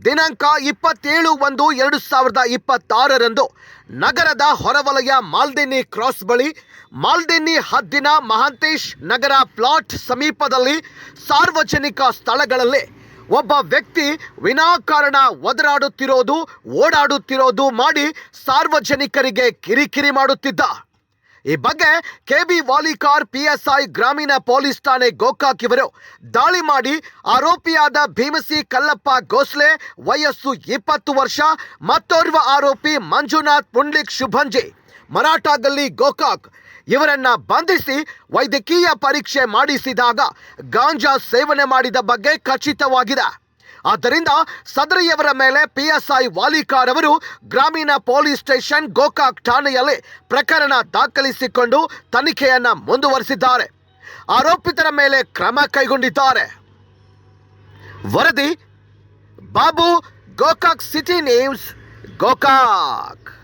ದಿನಾಂಕ ಇಪ್ಪತ್ತೇಳು ಒಂದು ಎರಡು ಸಾವಿರದ ಇಪ್ಪತ್ತಾರರಂದು ನಗರದ ಹೊರವಲಯ ಮಾಲ್ದಿನಿ ಕ್ರಾಸ್ ಬಳಿ ಮಾಲ್ದಿನಿ ಹದ್ದಿನ ಮಹಾಂತೇಶ್ ನಗರ ಪ್ಲಾಟ್ ಸಮೀಪದಲ್ಲಿ ಸಾರ್ವಜನಿಕ ಸ್ಥಳಗಳಲ್ಲಿ ಒಬ್ಬ ವ್ಯಕ್ತಿ ವಿನಾಕಾರಣ ಒದರಾಡುತ್ತಿರೋದು, ಓಡಾಡುತ್ತಿರೋದು ಮಾಡಿ ಸಾರ್ವಜನಿಕರಿಗೆ ಕಿರಿಕಿರಿ ಮಾಡುತ್ತಿದ್ದ. ಈ ಬಗ್ಗೆ ಕೆಬಿ ವಾಲಿಕಾರ್ ಪಿಎಸ್ಐ ಗ್ರಾಮೀಣ ಪೊಲೀಸ್ ಠಾಣೆ ಗೋಕಾಕ್ ಇವರು ದಾಳಿ ಮಾಡಿ ಆರೋಪಿಯಾದ ಭೀಮಸಿ ಕಲ್ಲಪ್ಪ ಗೋಸ್ಲೆ ವಯಸ್ಸು ಇಪ್ಪತ್ತು ವರ್ಷ, ಮತ್ತೋರ್ವ ಆರೋಪಿ ಮಂಜುನಾಥ್ ಪುಂಡ್ಲಿಕ್ ಶುಭಂಜಿ ಮರಾಠ ಗಲ್ಲಿ ಗೋಕಾಕ್. ಇವರನ್ನ ಬಂಧಿಸಿ ವೈದ್ಯಕೀಯ ಪರೀಕ್ಷೆ ಮಾಡಿಸಿದಾಗ ಗಾಂಜಾ ಸೇವನೆ ಮಾಡಿದ ಬಗ್ಗೆ ಖಚಿತವಾಗಿದೆ. ಆದ್ದರಿಂದ ಸದರಿಯವರ ಮೇಲೆ ಪಿಎಸ್ಐ ವಾಲಿಕಾರ್ ಅವರು ಗ್ರಾಮೀಣ ಪೊಲೀಸ್ ಸ್ಟೇಷನ್ ಗೋಕಾಕ್ ಠಾಣೆಯಲ್ಲಿ ಪ್ರಕರಣ ದಾಖಲಿಸಿಕೊಂಡು ತನಿಖೆಯನ್ನ ಮುಂದುವರಿಸಿದ್ದಾರೆ. ಆರೋಪಿತರ ಮೇಲೆ ಕ್ರಮ ಕೈಗೊಂಡಿದ್ದಾರೆ. ವರದಿ, ಬಾಬು, ಗೋಕಾಕ್ ಸಿಟಿ ನ್ಯೂಸ್, ಗೋಕಾಕ್.